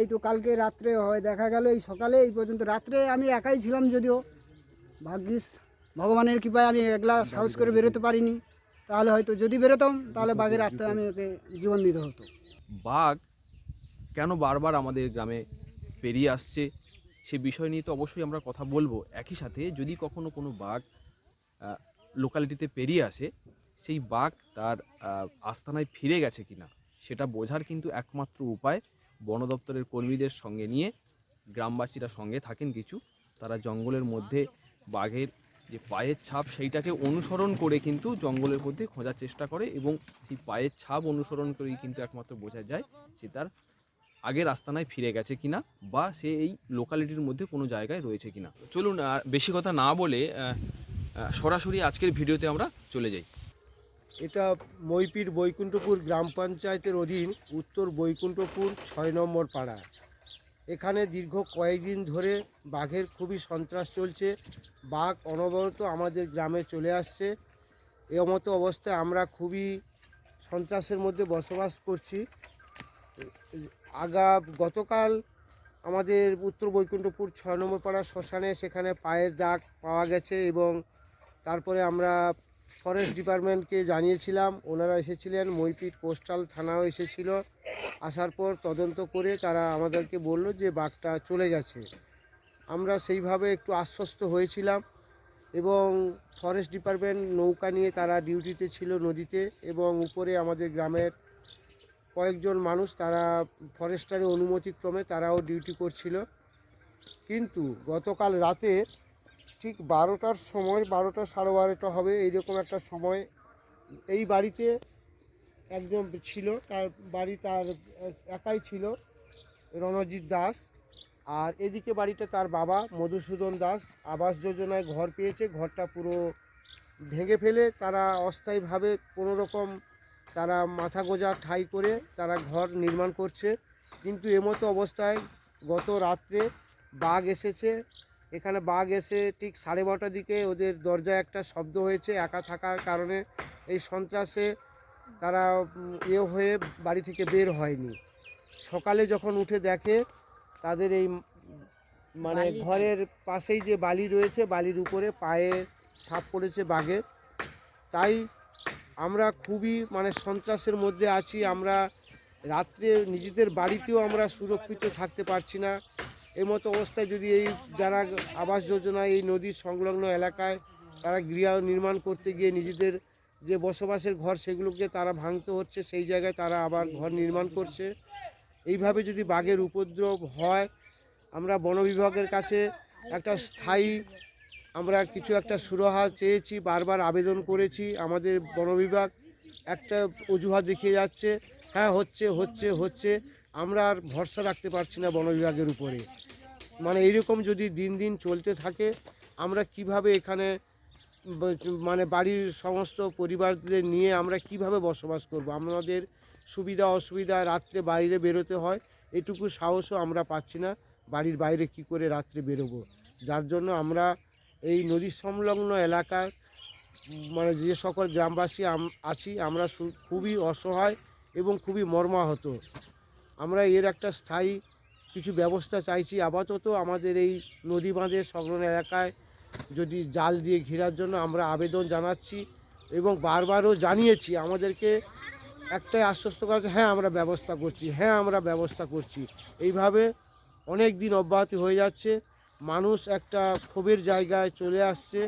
এই তো কালকে রাত্রে হয়, দেখা গেল এই সকালে, এই পর্যন্ত রাত্রে আমি একাই ছিলাম যদিও। ভাগ্যিস, ভগবানের কৃপায় আমি একলা সাহস করে বেরোতে পারিনি। তাহলে হয়তো যদি বেরোতাম, তাহলে বাঘের আত্মায় আমি ওকে জীবন দিতে হতো। বাঘ কেন বারবার আমাদের গ্রামে পেরিয়ে আসছে, সে বিষয় নিয়ে তো অবশ্যই আমরা কথা বলব। একই সাথে যদি কখনো কোনো বাঘ লোকালিটিতে পেরিয়ে আসে, সেই বাঘ তার আস্তানায় ফিরে গেছে কিনা, সেটা বোঝার কিন্তু একমাত্র উপায় বন দপ্তরের কর্মীদের সঙ্গে নিয়ে গ্রামবাসীরা সঙ্গে থাকেন কিছু। তারা জঙ্গলের মধ্যে বাঘের যে পায়ের ছাপ সেইটাকে অনুসরণ করে কিন্তু জঙ্গলের মধ্যে খোঁজার চেষ্টা করে এবং সেই পায়ের ছাপ অনুসরণ করেই কিন্তু একমাত্র বোঝা যায় সে তার আগের আস্তানায় ফিরে গেছে কিনা বা সে এই লোকালিটির মধ্যে কোনো জায়গায় রয়েছে কিনা। চলুন বেশি কথা না বলে সরাসরি আজকের ভিডিওতে আমরা চলে যাই। এটা মইপির বৈকুণ্ঠপুর গ্রাম পঞ্চায়েতের অধীন উত্তর বৈকুণ্ঠপুর ছয় নম্বর পাড়া। এখানে দীর্ঘ কয়েকদিন ধরে বাঘের খুবই সন্ত্রাস চলছে। বাঘ অনবরত আমাদের গ্রামে চলে আসছে। এ মতো অবস্থায় আমরা খুবই সন্ত্রাসের মধ্যে বসবাস করছি। আগা, গতকাল আমাদের উত্তর বৈকুণ্ঠপুর ছয় নম্বর পাড়া শ্মশানে সেখানে পায়ের দাগ পাওয়া গেছে এবং তারপরে আমরা ফরেস্ট ডিপার্টমেন্টকে জানিয়েছিলাম। ওনারা এসেছিলেন মইপিট কোস্টাল থানাও এসেছিল। আসার পর তদন্ত করে তারা আমাদেরকে বলল যে বাঘটা চলে গেছে। আমরা সেইভাবে একটু আশ্বস্ত হয়েছিলাম এবং ফরেস্ট ডিপার্টমেন্ট নৌকা নিয়ে তারা ডিউটিতে ছিল নদীতে এবং উপরে আমাদের গ্রামের কয়েকজন মানুষ তারা ফরেস্টারের অনুমতিক্রমে তারাও ডিউটি করছিল। কিন্তু গতকাল রাতে ঠিক বারোটার সময়, বারোটা সাড়ে বারোটা হবে, এইরকম একটা সময়। এই বাড়িতে একজন ছিল, তার বাড়ি তার একাই ছিল, রণজিৎ দাস। আর এদিকে বাড়িটা তার বাবা, মধুসূদন দাস। আবাস যোজনায় ঘর পেয়েছে, ঘরটা পুরো ভেঙে ফেলে। তারা অস্থায়ীভাবে কোনো রকম তারা মাথা গোজা ঠাই করে তারা ঘর নির্মাণ করছে। কিন্তু এমতো অবস্থায় গত রাত্রে বাঘ এসেছে এখানে বাঘ এসে ঠিক সাড়ে বারোটার দিকে ওদের দরজায় একটা শব্দ হয়েছে একা থাকার কারণে। এই সন্ত্রাসে তারা ইয়ে হয়ে বাড়ি থেকে বের হয়নি। সকালে যখন উঠে দেখে তাদের এই মানে ঘরের পাশেই যে বালি রয়েছে বালির উপরে পায়ে ছাপ পড়েছে বাঘে। তাই আমরা খুবই মানে সন্ত্রাসের মধ্যে আছি। আমরা রাত্রে নিজেদের বাড়িতেও আমরা সুরক্ষিত থাকতে পারছি না। এই মতো অবস্থায় যদি এই যারা আবাস যোজনা, এই নদীর সংলগ্ন এলাকায় তারা গৃহ নির্মাণ করতে গিয়ে নিজেদের যে বসবাসের ঘর সেগুলোকে তারা ভাঙতে হচ্ছে, সেই জায়গায় তারা আবার ঘর নির্মাণ করছে। এইভাবে যদি বাঘের উপদ্রব হয়, আমরা বন বিভাগের কাছে একটা স্থায়ী আমরা কিছু একটা সুরাহা চেয়েছি, বারবার আবেদন করেছি। আমাদের বন বিভাগ একটা অজুহাত দেখিয়ে যাচ্ছে হ্যাঁ হচ্ছে হচ্ছে হচ্ছে। আমরা আর ভরসা রাখতে পারছি না বন বিভাগের উপরে। মানে এইরকম যদি দিন দিন চলতে থাকে, আমরা কীভাবে এখানে মানে বাড়ির সমস্ত পরিবারদের নিয়ে আমরা কীভাবে বসবাস করব? আমাদের সুবিধা অসুবিধা রাত্রে বাইরে বেরোতে হয়, এটুকু সাহসও আমরা পাচ্ছি না বাড়ির বাইরে কি করে রাত্রে বেরোবো। যার জন্য আমরা এই নদী সংলগ্ন এলাকার মানে যে সকল গ্রামবাসী আছি, আমরা খুবই অসহায় এবং খুবই মর্মাহত। আমরা এর একটা স্থায়ী কিছু ব্যবস্থা চাইছি। আপাতত আমাদের এই নদী বাঁধের সংলগ্ন এলাকায় যদি জাল দিয়ে ঘেরার জন্য আমরা আবেদন জানাচ্ছি এবং বারবারও জানিয়েছি আমাদেরকে একটাই আশ্বস্ত করা হচ্ছে, হ্যাঁ আমরা ব্যবস্থা করছি হ্যাঁ আমরা ব্যবস্থা করছি। এইভাবে অনেক দিন অব্যাহতি হয়ে যাচ্ছে। মানুষ একটা ক্ষোভের জায়গায় চলে আসছে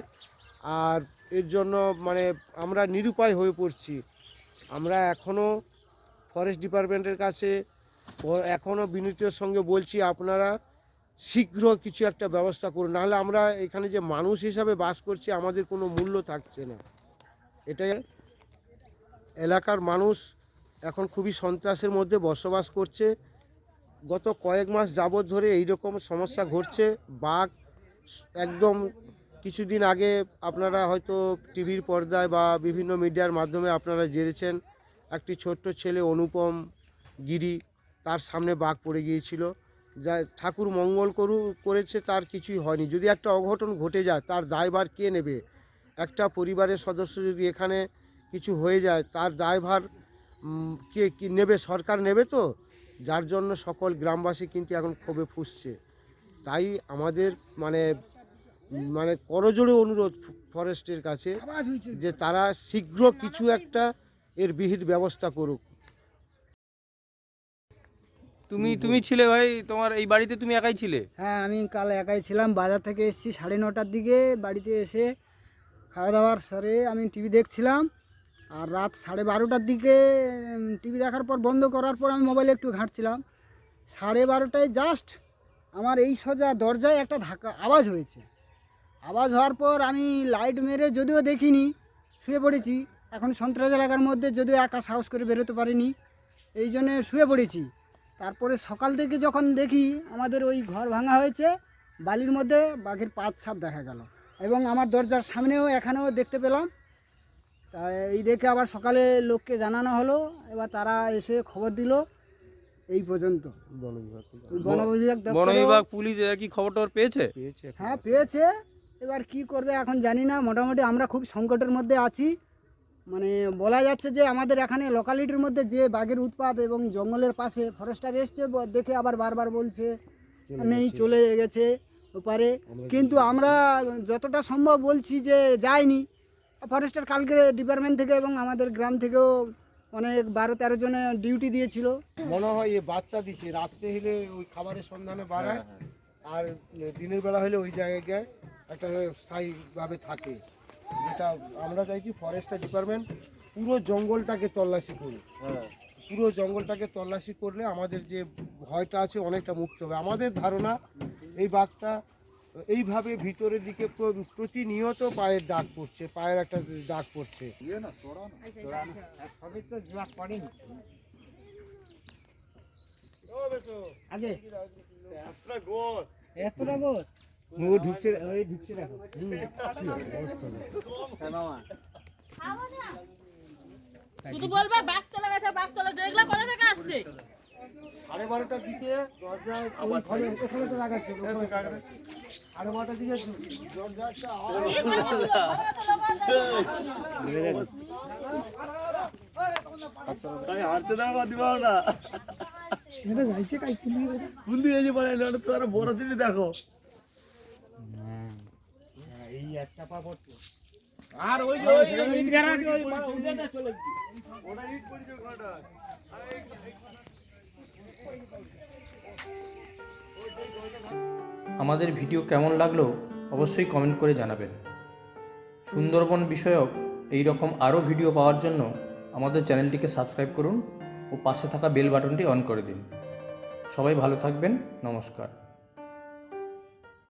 আর এর জন্য মানে আমরা নিরুপায় হয়ে পড়ছি। আমরা এখনও ফরেস্ট ডিপার্টমেন্টের কাছে ও- এখনও বিনীতের সঙ্গে বলছি, আপনারা শীঘ্র কিছু একটা ব্যবস্থা করুন। নাহলে আমরা এখানে যে মানুষ হিসাবে বাস করছি, আমাদের কোনো মূল্য থাকছে না। এটাই এলাকার মানুষ এখন খুবই সন্ত্রাসের মধ্যে বসবাস করছে। গত কয়েক মাস যাবৎ ধরে এই রকম সমস্যা ঘটছে। বাঘ একদম কিছুদিন আগে আপনারা হয়তো টিভির পর্দায় বা বিভিন্ন মিডিয়ার মাধ্যমে আপনারা জেনেছেন, একটি ছোট্ট ছেলে অনুপম গিরি তার সামনে বাঘ পড়ে গিয়েছিল। যা ঠাকুর মঙ্গল করু করেছে তার কিছুই হয়নি। যদি একটা অঘটন ঘটে যায় তার দায়ভার কে নেবে? একটা পরিবারের সদস্য যদি এখানে কিছু হয়ে যায় তার দায়ভার কে কি নেবে? সরকার নেবে তো? যার জন্য সকল গ্রামবাসী কিন্তু এখন ক্ষোভে ফুসছে। তাই আমাদের মানে মানে করজোড়ে অনুরোধ ফরেস্টের কাছে যে তারা শীঘ্র কিছু একটা এর বিহিত ব্যবস্থা করুক। তুমি তুমি ছিলে ভাই তোমার এই বাড়িতে তুমি একাই ছিলে? হ্যাঁ আমি কাল একাই ছিলাম। বাজার থেকে এসেছি সাড়ে নটার দিকে। বাড়িতে এসে খাওয়া দাওয়ার সরে আমি টিভি দেখছিলাম। আর রাত সাড়ে বারোটার দিকে টিভি দেখার পর বন্ধ করার পর আমি মোবাইলে একটু ঘাঁটছিলাম। সাড়ে বারোটায় জাস্ট আমার এই সোজা দরজায় একটা ধাক্কা আওয়াজ হয়েছে। আওয়াজ হওয়ার পর আমি লাইট মেরে যদিও দেখিনি শুয়ে পড়েছি। এখন সন্ত্রাস এলাকার মধ্যে যদিও একা সাহস করে বেরোতে পারিনি এই জন্যে শুয়ে পড়েছি। তারপরে সকাল থেকে যখন দেখি আমাদের ওই ঘর ভাঙা হয়েছে বালির মধ্যে বাঘের পাঁচ ছাপ দেখা গেল। এবং আমার দরজার সামনেও এখানেও দেখতে পেলাম। তা এই দেখে আবার সকালে লোককে জানানো হলো এবার তারা এসে খবর দিল। এই পর্যন্ত। বন বিভাগ বন পুলিশ কি খবর পেয়েছে? হ্যাঁ পেয়েছে। এবার কি করবে এখন জানি না। মোটামুটি আমরা খুব সংকটের মধ্যে আছি। মানে বলা যাচ্ছে যে আমাদের এখানে লোকালিটির মধ্যে যে বাঘের উৎপাত এবং জঙ্গলের পাশে ফরেস্টার এসছে দেখে আবার বারবার বলছে নেই চলে গেছে ওপারে। কিন্তু আমরা যতটা সম্ভব বলছি যে যাইনি। ফরেস্টার কালকে ডিপার্টমেন্ট থেকে এবং আমাদের গ্রাম থেকেও অনেক বারো তেরো জনে ডিউটি দিয়েছিল। মনে হয় এ বাচ্চা দিচ্ছে। রাত্রে হলে ওই খাবারের সন্ধানে বাড়ায় আর দিনের বেলা হলে ওই জায়গায় একটা স্থায়ীভাবে থাকে। যেটা আমরা চাইছি ফরেস্টার ডিপার্টমেন্ট পুরো জঙ্গলটাকে তল্লাশি করুক। পুরো জঙ্গলটাকে তল্লাশি করলে আমাদের যে ভয়টা আছে অনেকটা মুক্ত হবে। আমাদের ধারণা এই বাঘটা এইভাবে ভিতরের দিকে প্রতিনিয়ত পায়ের দাগ পড়ছে পায়ের একটা দাগ পড়ছে। এতটা গো ও ঢুকছে ওই ঢুকছে দেখো। শুধু বলবে বাঘ চলে গেছে বাঘ চলে যেগুলো কোথা থেকে আসছে? সাড়ে বারোটার দিকে দরজায় ওখানে তো লাগাচ্ছে সাড়ে বারোটার দিকে দরজা একটা আওয়াজ তাই হারতে দাও বা দিবাও না এটা যাইছে কাই কুলি কোন দিকে যে বলে না তো আর ওই যে, ওই ইট আছে ওই চলে গেছে ওটা ইট পড়ছে আমাদের ভিডিও কেমন লাগল অবশ্যই কমেন্ট করে জানাবেন। সুন্দরবন বিষয়ক এই রকম আরও ভিডিও পাওয়ার জন্য আমাদের চ্যানেলটিকে সাবস্ক্রাইব করুন ও পাশে থাকা বেল বাটনটি অন করে দিন। সবাই ভালো থাকবেন, নমস্কার।